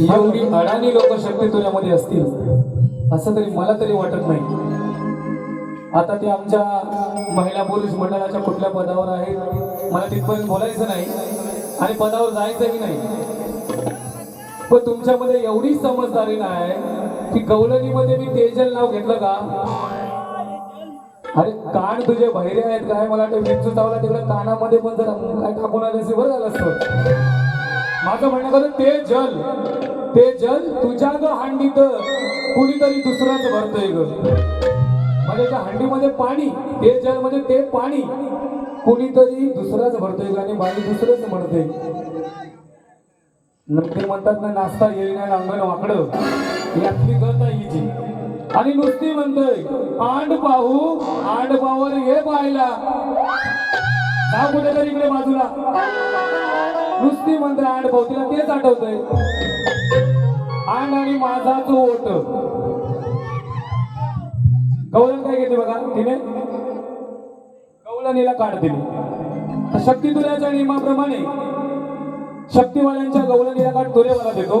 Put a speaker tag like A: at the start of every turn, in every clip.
A: एवढी अडाणी लोक शक्य तुझ्यामध्ये असतील असं तरी मला तरी वाटत नाही. आता ते आमच्या महिला पुरुष मंडळाच्या कुठल्या पदावर आहेत मला तिथपर्यंत बोलायचं नाही आणि पदावर जायचंही नाही. पण तुमच्यामध्ये एवढी समजदारी नाही की गवलनीमध्ये मी तेजल नाव घेतलं का? अरे कान तुझे बहिरे आहेत काय मला वाटतं विंचू चावला तिकडे कानामध्ये पण जर काय टाकून आले असे बरं झालं असतं. माझं म्हणणं कसं ते जल ते जल तुझ्या ग हांडीत. कुणीतरी दुसराच भरतय ग. म्हणजे त्या हंडीमध्ये पाणी ते जल म्हणजे ते पाणी. कुणीतरी दुसराच भरतोय आणि बाई दुसरंच म्हणते नक्की ते म्हणतात ना नाश्ता येईना अंगण वाकडं. यातली गत आहे हिची. आणि नुसती म्हणतोय आंड पाहू आंड पावर हे पाहिला नाव कुठेतरी इकडे बाजूला. नुसती म्हणतोय आंड पाहू. तिला तेच आठवतंय. आण आणि माझाच ओट गवळण काय घेते बघा तिने? गवळणीला काढ दिली. शक्ती तुल्याच्या नियमाप्रमाणे शक्तीवाल्यांच्या गवळणीला काढ तुरेवाला देतो.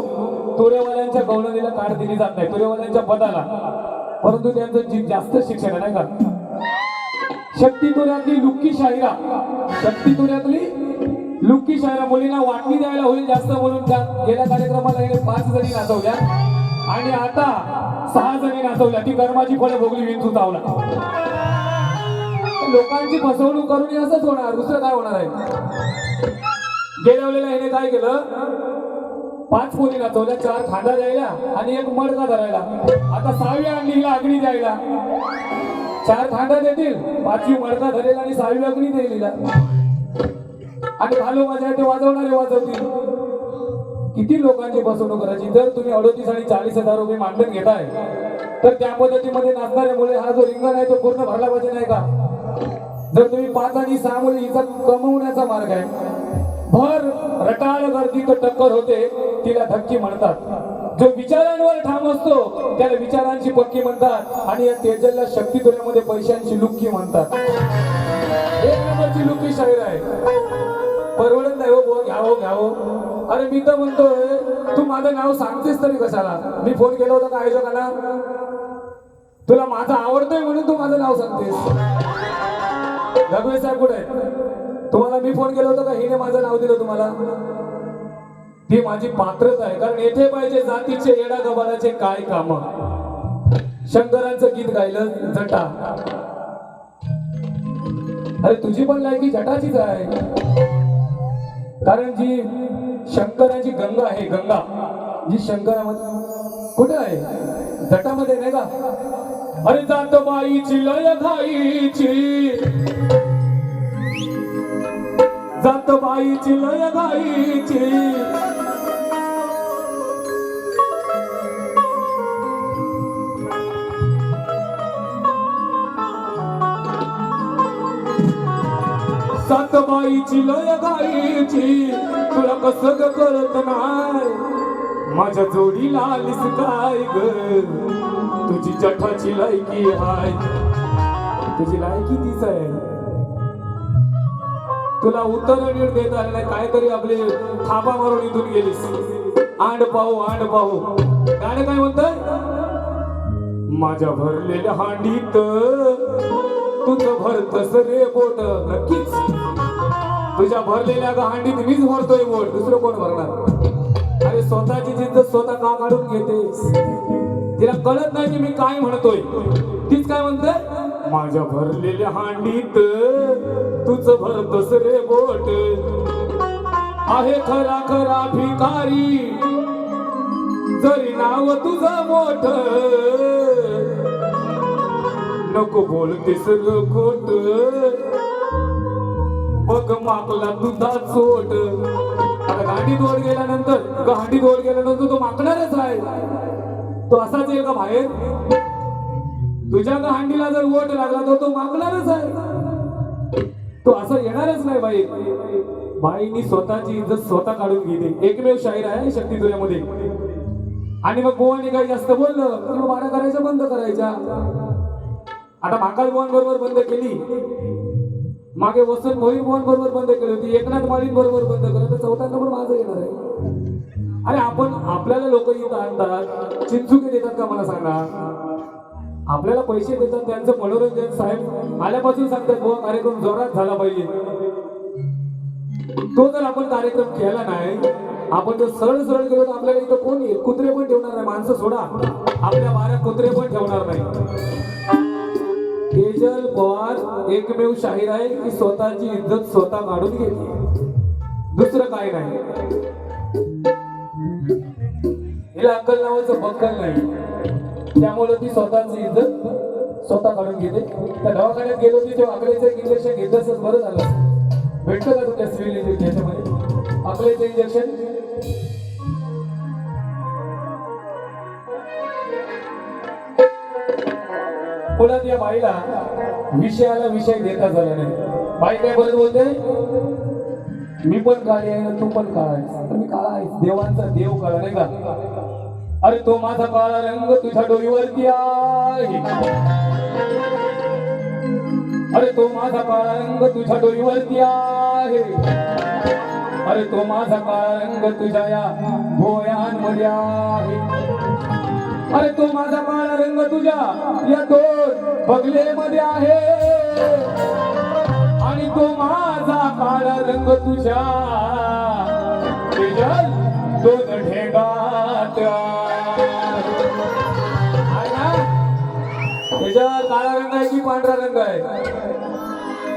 A: तुरेवाल्यांच्या गवळणीला काढ दिली जात नाही तुरेवाल्यांच्या पदाला. परंतु त्यांचं जी जास्त शिक्षण आहे नाही का? शक्ती तुऱ्यातली लुक्की शाहिरा शक्ती तुऱ्यातली लुक्की शहरा मुलींना वाटणी द्यायला होईल जास्त म्हणून त्या गेल्या कार्यक्रमाला गेले पाच जणी नाचवल्या. आणि आता सहा जणी नाचवल्या. ती कर्माची फळे भोगली विंचू चावला लोकांची फसवणूक करून असंच होणार. दुसरं काय होणार आहे? गेल्या वेळेला हिने काय केलं? पाच मुली नाचवल्या चार खांदा द्यायला आणि एक मडका धरायला. आता सहावी अंडीला अग्नी द्यायला. चार खांदा देतील पाचवी मडका धरेल आणि सहावी अग्नी देईल आणि भालो माझ्या ते वाजवणारे वाजवतील. किती लोकांची फसवणूक करायची? जर तुम्ही अडोतीस आणि चाळीस हजार रुपये मानधन घेताय तर त्या पद्धतीमध्ये नाचणाऱ्यामुळे हा जो रिंगण आहे तो पूर्ण भरला पाहिजे नाही का? जर तुम्ही पाच आणि सहा मुले हिचा कमवण्याचा मार्ग आहे भर रटाळ गर्दी तर टक्कर होते तिला धक्की म्हणतात. जो विचारांवर ठाम असतो त्याला विचारांची पक्की म्हणतात आणि या तेजलला शक्ती तुऱ्यामध्ये पैशांची लुक्की म्हणतात. एक नंबरची लुक्की शाहीर आहे. परवडत नाही हो बुवा, घ्यावं हो, घ्यावं हो. अरे मी तर म्हणतोय तू माझं नाव सांगतेस तरी कशाला? मी फोन केला होता का आयोजकाला? तुला माझं आवडतंय म्हणून तू माझं नाव सांगतेस. रघुवीर साहेब कुठे तुम्हाला मी फोन केला होता का? हिने माझं नाव दिलं तुम्हाला? ती माझी पात्रता आहे कारण येथे पाहिजे जातीचे येडा गबाराचे काय काम? शंकरांचं गीत गायलं जटा अरे तुझी पण लायकी जटाचीच आहे. कारण जी शंकराची गंगा आहे गंगा जी शंकरामध्ये कुठे आहे? जटामध्ये नाही का? अरे जात बाईची लय घाईची जात बाईची लय घाईची सातबाईची लय गाईची. तुला कस ग करत नाय माझ्या जोडीला आलीस काय ग? तुझी जठाची लायकी हाय. तुझी लायकी तीच आहे. तुला उत्तर नीट देत आले नाही काहीतरी आपले थापा मारून इथून गेलीस. आंड पाहू आंड पाहू. गाणं काय म्हणत माझ्या भरलेल्या हांडीत तुझं भरतस रे बोट. नक्कीच. तुझ्या भरलेल्या गहांडीत हांडीत मीच भरतोय वोट दुसरं कोण भरणार? अरे स्वतःची जिद्द स्वतः का काढून घेतेस? तिला कळत नाही की मी काय म्हणतोय. तीच काय म्हणते माझ्या भरलेल्या हांडीत तुझ भरतस रे बोट. आहे खरा खरा भिकारी. जरी नाव तुझं मोठ. नको बोलतेस खोट. मग माकला तुझा चोट. आता गांडीत वर गेल्यानंतर गांडीत वर गेल्यानंतर तो माकणारच आहे. तो असाच येईल का बाहेर? तुझ्या गांडीला जर वोट लागला तर तो मागणारच आहे. तो असं येणारच नाही बाई. बाईनी स्वतःची इज्जत स्वतः काढून घेते. एकमेव शाहीर आहे शक्ती तुझ्यामध्ये आणि मग गोवाने काही जास्त बोललं की मग मारा करायच्या बंद करायच्या. आता महाकाल मोहन बरोबर बंद केली. मागे वसंत मोहित मोहन बरोबर बंद केली होती एकनाथ माळी बरोबर बंद केलं तर चौथा नंबर माझं येणार आहे. अरे आपण आपल्याला लोक इथं आणतात चिंचुके देतात का मला सांगा? आपल्याला पैसे देतात त्यांचं मनोरंजन साहेब आल्यापासून सांगतात बुवा कार्यक्रम जोरात झाला पाहिजे. तो जर आपण कार्यक्रम केला नाही आपण जर सरळ सरळ गेलो तर आपल्याला इथं कोण येईल कुत्रे पण ठेवणार नाही माणसं सोडा. आपल्या बाऱ्या कुत्रे पण ठेवणार नाही. हेजल पवार एकमेव शाहीर आहे की स्वतःची इज्जत स्वतः काढून घेते. दुसरं काय नाही. हिला अक्कल नावाचं बक्कल नाही. त्यामुळे ती स्वतःची इज्जत स्वतः काढून घेते. त्या दवाखान्यात गेलो की तेव्हा अकलेचं इंजेक्शन घेतलं बरं झालं. भेटतं का तुमच्या सिव्हिल याच्यामध्ये अकलेचं इंजेक्शन मुळात या बाईला विषयाला विषय देता झाला नाही? बाई काय बरं बोलते? मी पण काळी आहे तू पण काळा आहेस. मी काळा आहे देवांचा देव काळा नाही का? अरे तो माझा काळा रंग तुझ्या डोळीवरती आहे. अरे तो माझा काळा रंग तुझ्या डोळीवरती आहे. अरे तो माझा काळा रंग तुझ्या या भोयांमध्ये आहे. अरे तो माझा काळा रंग तुझ्या. या दोन बगलेमध्ये आहे. आणि तो माझा काळा रंग तुझ्या. दोन ढेगात. आहे काळा रंग आहे की पांढरा रंग आहे?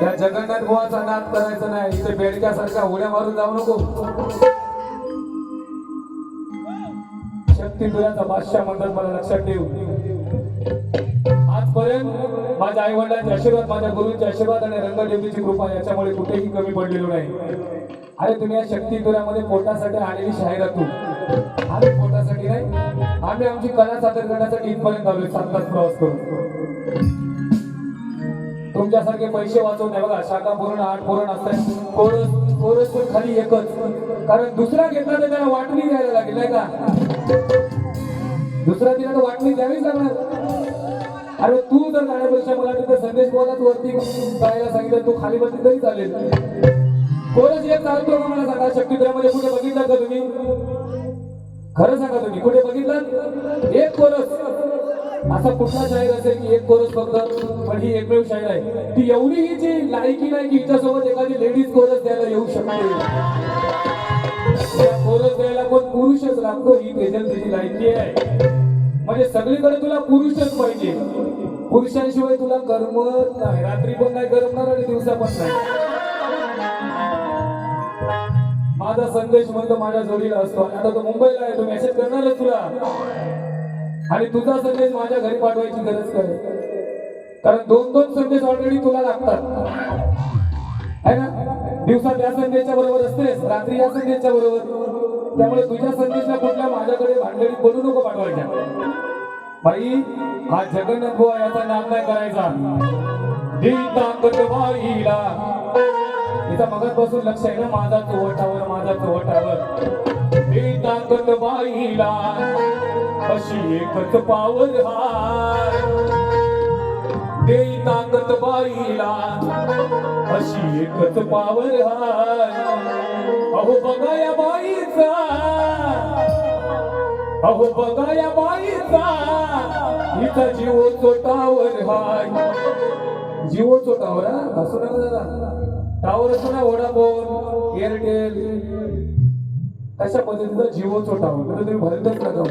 A: या जगन्नाथ बुवाचा नाद करायचा नाही. इथे बेडक्यासारख्या उड्या मारून जाऊ नको. शक्ती बादशाह म्हणतात मला लक्षात ठेव. आजपर्यंत माझ्या आई वडिलांचे आशीर्वाद माझ्या गुरुंचे आशीर्वाद आणि रंगदेवीची कृपा याच्यामुळे कुठेही कमी पडलेलो नाही. अरे तुम्ही या शक्ती तुऱ्यामध्ये पोटासाठी आलेली जाहिरात आम्ही पोटासाठी नाही आम्ही आमची कला सादर करण्यासाठी इथपर्यंत आलोय सात तास प्रवास करून. तुमच्यासारखे पैसे वाचवून आहे बघा शाखा पूर्ण आठ पूर्ण असतात कोरस कोरस पण खाली एकच. कारण दुसरा घेतला तर त्याला वाटणी द्यायला लागेल नाही का? दुसरा तिला तर वाटणी द्यावीच लागणार. अरे तू जर गाण्यापेक्षा मला तिथे संदेश बोलाच वरती करायला सांगितलं तू खाली बसली तरी चालेल. कोरस येत चालतो का मला सांगा शक्तीद्रामध्ये कुठे बघितलं का तुम्ही? खरं सांगा तुम्ही कुठे बघितलं? एक कोरस. असा कुठला शाहीर असेल की एक कोरस फक्त पण ही एकमेव शाहीर आहे. ती एवढी हिची लायकी नाही की हिच्यासोबत एखादी लेडीज कोरस द्यायला येऊ शकते. या कोरस द्यायला कोण पुरुषच लागतो ही तेजल तिची लायकी आहे. म्हणजे सगळीकडे तुला पुरुषच पाहिजे. पुरुषांशिवाय तुला करमत नाही. रात्री पण नाही करमणार आणि दिवसा पण नाही. माझा संदेश म्हणतो माझ्या जोडीला असतो. आता तो मुंबईला आहे तो मेसेज करणारच तुला. आणि तुझा संदेश माझ्या घरी पाठवायची गरज करे कारण दोन दोन संदेश ऑलरेडी तुला लागतात. है ना? दिवसात या संदेशच्या बरोबर असतेस रात्री या संदेशच्या बरोबर. त्यामुळे तुझ्या संदेशला कुठल्या माझ्याकडे भांडणी बनू नको पाठवायच्या. बाई हा जगन्नाथ बुवा याचा नाम नाही करायचा. दीतांगत बाईला तिचा बसून लक्ष आहे ना माझा चोवटावर माझा चोवटावर. दीतांगत बाईला अशी एकच पावर हाय. देई ताकत बाईला. अशी एकच पावर हाय. अहो बघा या बाईचा. अहो बघा या बाईचा. हिचा जीव चोटावर हाय. जीव टावर हा? असू नका दादा. टावर असं ना वडाफोन एअरटेल. अशा पद्धतीचा जीव टावर? म्हणजे तुम्ही भरतच नका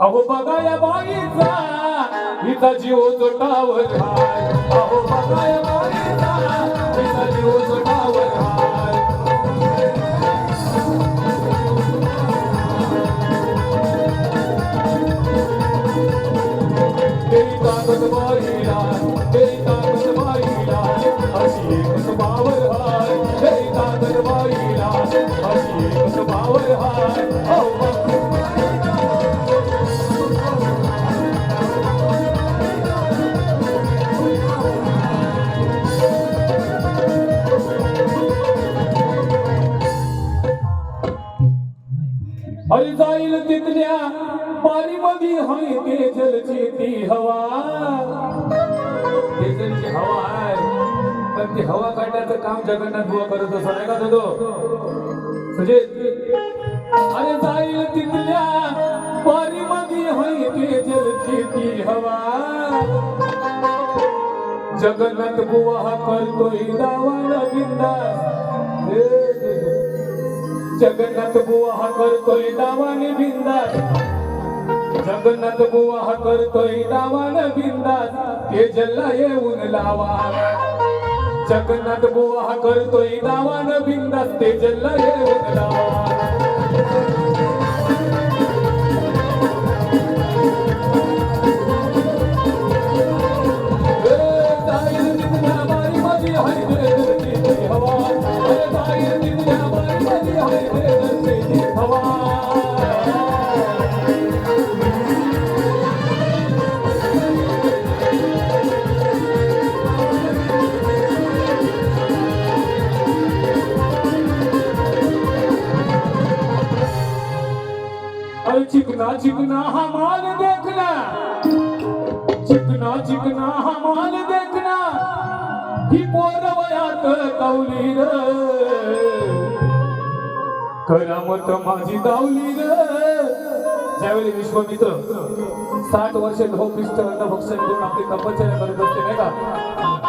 A: अहो बघा या बाईचा हिचा जीव चोटावर हाय. अहो बघा या बाईचा. देवाचं काम जगन्नाथ बुवा करत असो नाही का तो अरे जाईल तिथल्या पारी मध्ये होईल जलची हवा. जगन्नाथ बुवा हा करतोय दावाला बिंदास. जगन्नाथ बुवा हा करतोय दावाने बिंदा जगन्नाथ बुवा हा करतोय दावाला बिंदा ते जल्ला येऊन लावा. जगन्नाथ बुवा करतोय दावान बिंदास तेजलला येऊन पोरवयात कवली र. करामत माझी दावली र. ज्यावेळी विश्वमित्र साठ वर्ष ढोपिष्ट भक्षण देऊन आपली तपश्चर्या करत असते नाही का?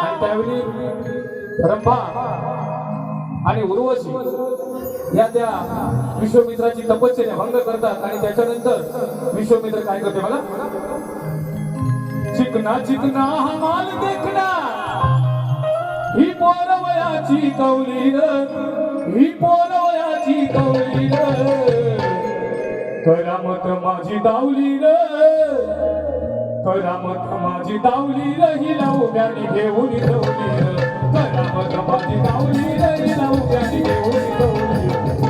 A: आणि त्यावेळी रंभा आणि उर्वशी या त्या विश्वमित्राची तपश्चर्या भंग करतात आणि त्याच्यानंतर विश्वमित्र काय करते मला चिकना चिकना हमाल देखना. ही पोरवयाची कवली र ही पोरवयाची कवली करामत माझी दावली र करामत माझी दावली र हिला उभ्याने घेऊन ठेवली करामत माझी दावली र हिला उभ्याने घेऊन ठेवली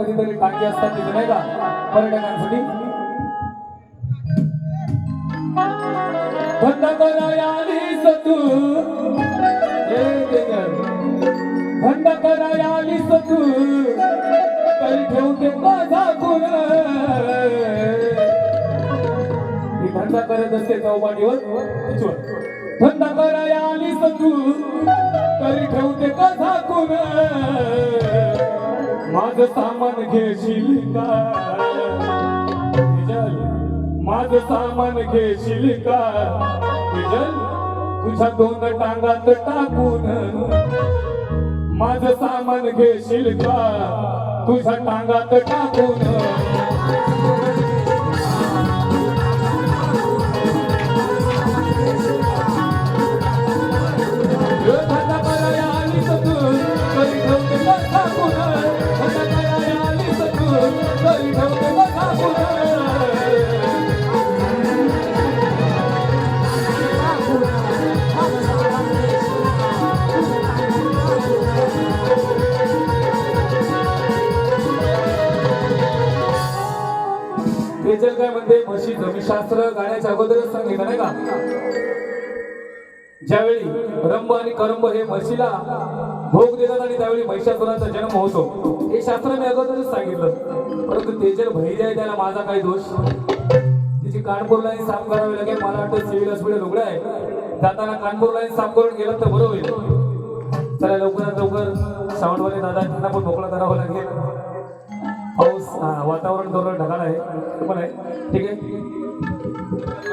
A: कधीतरी टाकी असतात तिथे नाही का? पर्यटकांसाठी. बंद करायालीस तू. हे देगर. बंद करायालीस तू. तरी ठेवते माझा गुण. मी धंदा करत असते चौपाटीवर. तिच्यावर. धंदा करायालीस तू. तरी ठेवते माझा गुण. माझ सामान घेशील का? विजल सामान घेशील का? विजल तुझ्या दोन टांगात टाकून माझ सामान घेशील का? तुझ्या टांगात टाकून शास्त्र गाण्याच्या अगोदरच सांगितलं नाही का? ज्यावेळी रंब आणि करंब हे म्हशीला भोग देतात आणि त्यावेळी महिषासुराचा जन्म होतो हे शास्त्र मी अगोदरच सांगितलं. परंतु तेजल भैरी आहे त्याला माझा काही दोष तिची कानपूर लाईन साफ करावी लागेल मला वाटतं सिव्हिल हॉस्पिटल लुगडं आहे. जाताना कानपूर लाईन साफ करून गेलं तर बरं होईल. चला लवकरात लवकर सावंतवाले दादा त्यांना पण मोकळा करावा लागेल. पाऊस वातावरण थोडं ढगाळ आहे. ते पण आहे. ठीक आहे.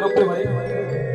A: रोखतोय भाई.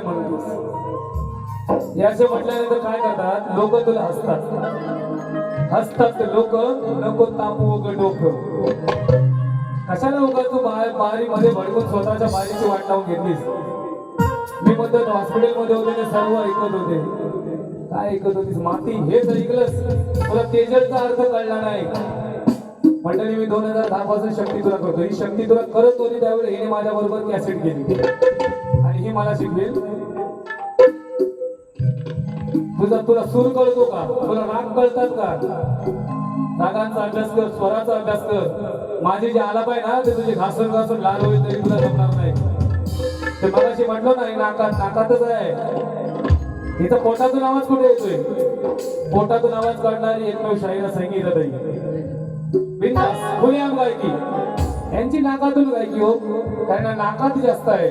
A: काय म्हणतोस याचे म्हटल्यानंतर काय करतात? लोक तुला हसतात. हसतात लोक नको तापू वगैरे डोकं. कशाला लोक तू बारी मध्ये भडकून स्वतःच्या बारीची वाट लावून घेतलीस? मी म्हणतो हॉस्पिटलमध्ये होते ते सर्व ऐकत होते. काय ऐकत होतीस? माती हेच ऐकलंस. तुला तेजलचा अर्थ कळला नाही. मंडळी मी दोन हजार दहा पासून शक्ती तुला करतो ही शक्ती तुला करत होती त्यावेळी हिने माझ्या बरोबर कॅसेट केली मला शिकवेल? तुझा तुला सूर कळतो का? तुला राग कळतात का? रागांचा अभ्यास कर स्वराचा अभ्यास कर. माझे जे आलाप आहे ना ते तुझे घासून घासून लाल होईल तरी तुला जमणार नाही. ते मगाशी म्हटलं ना नाकात नाकातच आहे. इथं पोटातून आवाज कुठे येतोय? पोटातून आवाज काढणारी एकमेव शाहीरा संगीत बिंदास खुलेआम गायकी. यांची नाकातून गायकी हो. त्यांना नाकात जास्त आहे.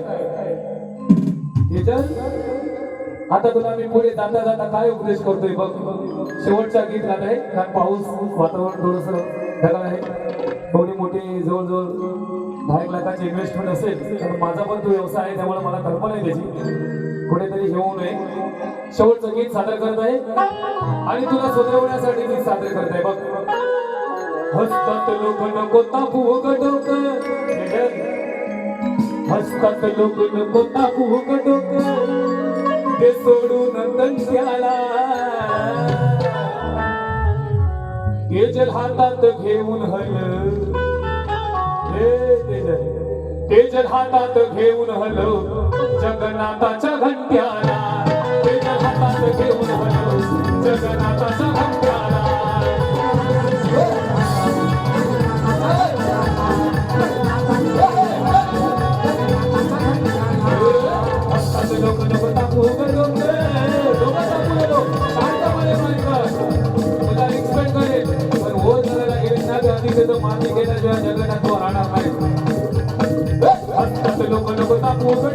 A: त्याच्यात आता तुला मी पुढे जाता जाता काय उपदेश करतोय बघ. शेवटचा गीत गात आहे. कारण पाऊस वातावरण थोडस ढगाळ आहे. थोडी मोठी जवळजवळ दहा एक लाखाची इन्व्हेस्टमेंट असेल तर माझा पण तो व्यवसाय आहे त्यामुळे मला कल्पना आहे त्याची. कुठेतरी हे होऊ नये. शेवटचं गीत सादर करत आहे. आणि तुला सुधारवण्यासाठी गीत सादर करत आहे. बघ. हसतात लोक नको तापू डोक. हसतात लोक नको टाकू डोक. ते सोडून दंड्याला तेजल हातात घेऊन हल. हे तेजल तेजल हातात घेऊन हल. जगन्नाथाच्या घंट्याला. तेजल हातात घेऊन हल. जगन्नाथाच्या नको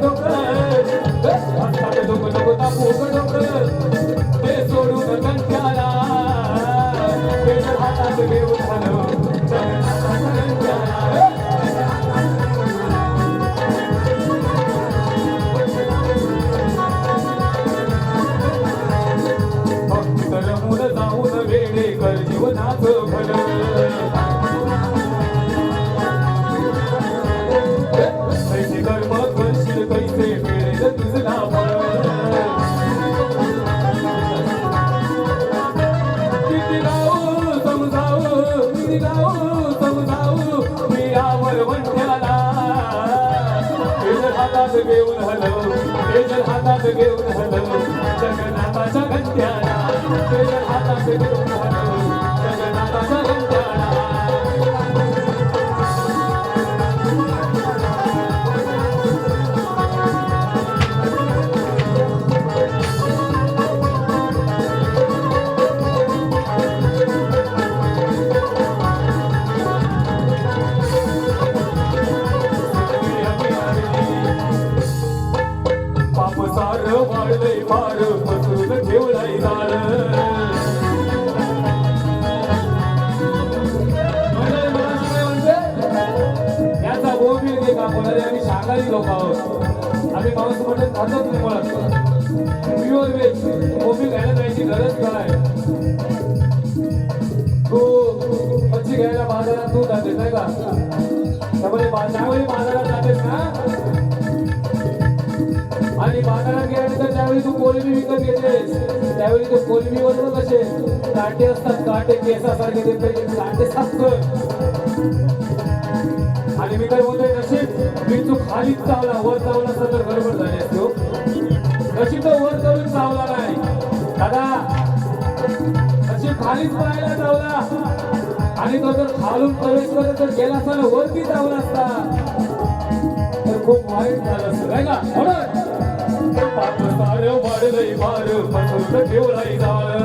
A: तापू हसतात लोक नको तापू डोक ते सोडून कंट्याला ते हातात घेऊन झालं तू जातेस नाही का? त्यामुळे बा- त्यावेळी बाजारात जातेस ना? आणि बाजारात गेल्यानंतर ज्यावेळी तू कोलमी विकत घेतेस. त्यावेळी ते कोलंबीवर ना कसे? काटे असतात काटे केसासारखे ते पहिले काटे साफ आणि मी काय बोलतोय नशीब मी तू खालीच चावला वर चावला असता तर गडबड झाली असतो हो. नशीब तो वर चढून चावला नाही. दादा नशीब खालीच पाहायला चावला. आणि तो जर खालून प्रवेश करत जर गेला असता ना वरती जाऊन असता. तर खूप वाईट झालं असतं काय का? म्हणून. पाठ सार वाढलंय मार पसरून ठेवलाय जाळ.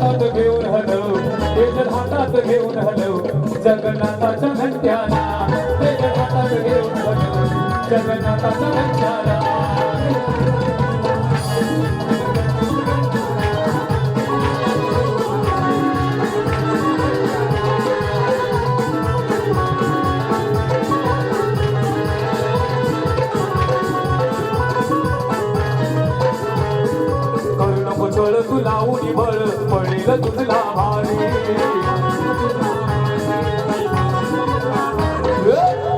A: हातात घेऊन हलव तेजल हातात घेऊन हलव जगन्नाथाचा घंट्याला तेजल हातात घेऊन हलव जगन्नाथाचा घंट्याला. लावून बळ पडेल तुझला भारी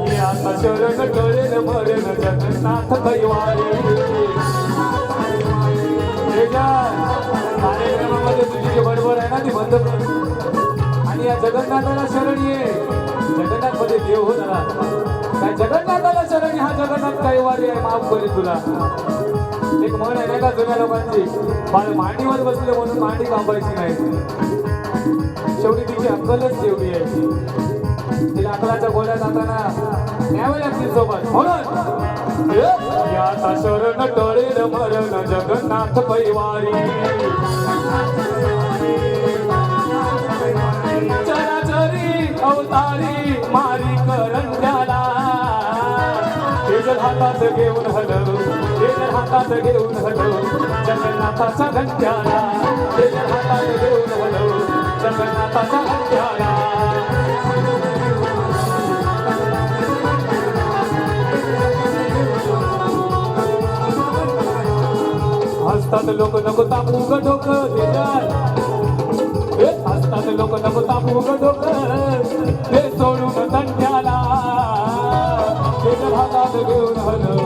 A: हे आता शरण कळेल मरण जगन्नाथ कैवारी कार्यक्रमामध्ये तुझी जी बडबड आहे ना ती बंद कर. आणि या जगन्नाथाला शरण ये. जगन्नाथमध्ये देव हो जरा काय जगन्नाथाला शरण ये, हा जगन्नाथ कैवारी आहे माफ करी तुला. एक मन आहे नाही का जुन्या लोकांची? मांडीवर बसले म्हणून मांडी कापायची नाही. शेवटी तिची अक्कलच शेवटी यायची. तिला अकलाच्या गोळ्या जाताना न्यावे लागतील सोबत. म्हणून याचा शरण टळेल मरण जगन्नाथ पैवारी. चराचरी अवतारी मारी करंजाला तेजल हातात घेऊन हलव तेजल हातात घेऊन हलो जगन्नाथाचा घंट्याला तेजल हातात घेऊन हलो जगन्नाथाचा घंट्याला हसतात लोक नको तापू ग डोकं तेजल हसतात लोक नको तापू ग डोकं. ते सोडून तंट्याला तेजल हातात घेऊन हलव.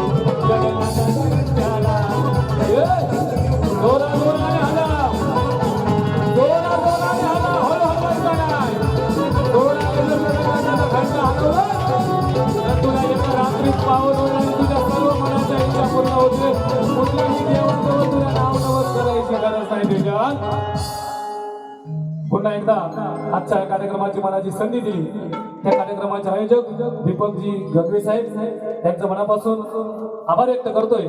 A: पुन्हा एकदा आजच्या या कार्यक्रमाची मला जी संधी दिली. त्या कार्यक्रमाचे आयोजक दीपकजी गगवे साहेब त्यांचं मनापासून आभार व्यक्त करतोय.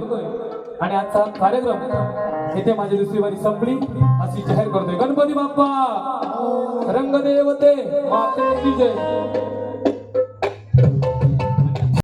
A: आणि आजचा कार्यक्रम येथे माझी दुसरी वारी संपली. अशी जाहीर करतोय. गणपती बाप्पा! रंगदेवते मातेची जय!